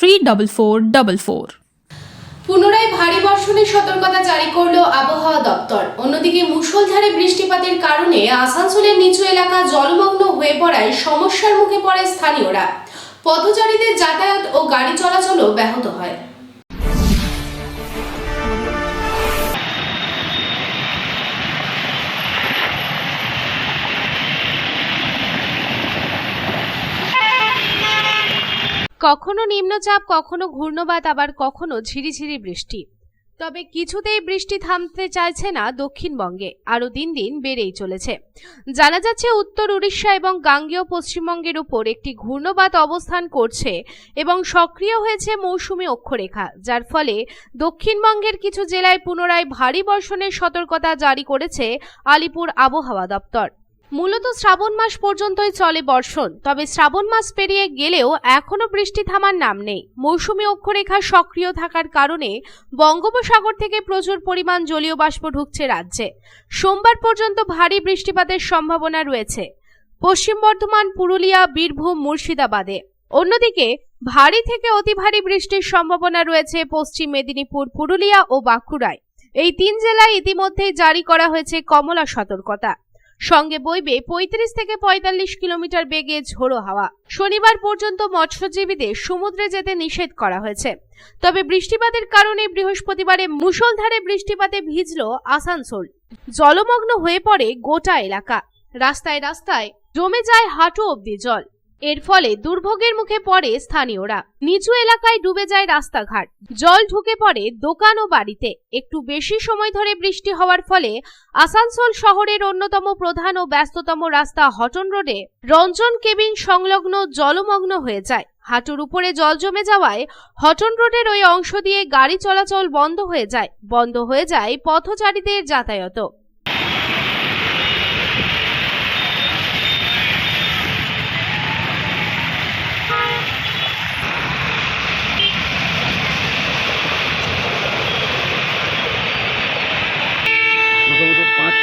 three double four double four পুনরায় ভারী বর্ষণের সতর্কতা জারি করল আবহাওয়া দপ্তর অন্যদিকে মুষলধারে বৃষ্টিপাতের কারণে আসানসোলের নিচু এলাকা জলমগ্ন হয়ে পড়ায় সমস্যার মুখে পড়ে স্থানীয়রা পথচারীদের যাতায়াত ও গাড়ি চলাচলও ব্যাহত হয় কখনো নিম্নচাপ, কখনো ঘূর্ণবাত আবার কখনো ঝিরিঝিরি বৃষ্টি। তবে কিছুতেই বৃষ্টি থামতে চাইছে না দক্ষিণবঙ্গে। আরও দিন দিন বেড়েই চলেছে। জানা যাচ্ছে, উত্তর উড়িষ্যা এবং গাঙ্গেয় পশ্চিমবঙ্গের উপর একটি ঘূর্ণবাত অবস্থান করছে এবং সক্রিয় হয়েছে মৌসুমি অক্ষরেখা, যার ফলে দক্ষিণবঙ্গের কিছু জেলায় পুনরায় ভারী বর্ষণের সতর্কতা জারি করেছে আলিপুর আবহাওয়া দপ্তর। মূলত শ্রাবণ মাস পর্যন্তই চলে বর্ষণ, তবে শ্রাবণ মাস পেরিয়ে গেলেও এখনও বৃষ্টি থামার নাম নেই। মৌসুমী অক্ষরেখা সক্রিয় থাকার কারণে বঙ্গোপসাগর থেকে প্রচুর পরিমাণ জলীয় বাষ্প ঢুকছে রাজ্যে। সোমবার পর্যন্ত ভারী বৃষ্টিপাতের সম্ভাবনা রয়েছে। পশ্চিম বর্ধমান, পুরুলিয়া, বীরভূম, মুর্শিদাবাদে। অন্যদিকে, ভারী থেকে অতি ভারী বৃষ্টির সম্ভাবনা রয়েছে পশ্চিম মেদিনীপুর, পুরুলিয়া ও বাঁকুড়ায়। এই তিন জেলায় ইতিমধ্যেই জারি করা হয়েছে কমলা সতর্কতা। সঙ্গে বইবে পঁয়ত্রিশ থেকে পঁয়তাল্লিশ কিলোমিটার বেগে ঝোড়ো হাওয়া। শনিবার পর্যন্ত মৎস্যজীবীদের সমুদ্রে যেতে নিষেধ করা হয়েছে। তবে বৃষ্টিপাতের কারণে বৃহস্পতিবারে মুষলধারে বৃষ্টিপাতে ভিজল আসানসোল। জলমগ্ন হয়ে পড়ে গোটা এলাকা। রাস্তায় রাস্তায় জমে যায় হাঁটু অব্দি জল। এর ফলে দুর্ভোগের মুখে পড়ে স্থানীয়রা। নিচু এলাকায় ডুবে যায় রাস্তাঘাট। জল ঢুকে পড়ে দোকান ও বাড়িতে। একটু বেশি সময় ধরে বৃষ্টি হওয়ার ফলে আসানসোল শহরের অন্যতম প্রধান ও ব্যস্ততম রাস্তা হটন রোডে রঞ্জন কেবিন সংলগ্ন জলমগ্ন হয়ে যায়। হাঁটুর উপরে জল জমে যাওয়ায় হটন রোডের ওই অংশ দিয়ে গাড়ি চলাচল বন্ধ হয়ে যায়। বন্ধ হয়ে যায় পথচারীদের যাতায়াত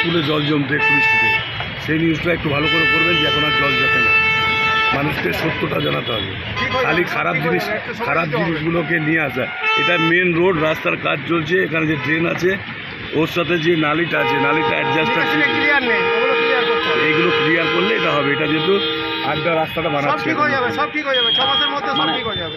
ফুলে জল জমতে একটু বৃষ্টিতে সেই নিউজটা একটু ভালো করে করবেন যে এখন আর জল যাতে না। মানুষকে সত্যটা জানাতে হবে। খালি খারাপ জিনিস খারাপ জিনিসগুলোকে নিয়ে আসা। এটা মেন রোড রাস্তার কাজ চলছে এখানে যে ড্রেন আছে ওর সাথে যে নালিটা আছে নালিটা অ্যাডজাস্ট আছে। এইগুলো ক্লিয়ার করলে এটা হবে। এটা যেহেতু আড্ডা রাস্তাটা সব বানাচ্ছে ঠিক হয়ে যাবে সব ঠিক হয়ে যাবে। ছ মাসের মধ্যে সব মানে- ঠিক হয়ে যাবে।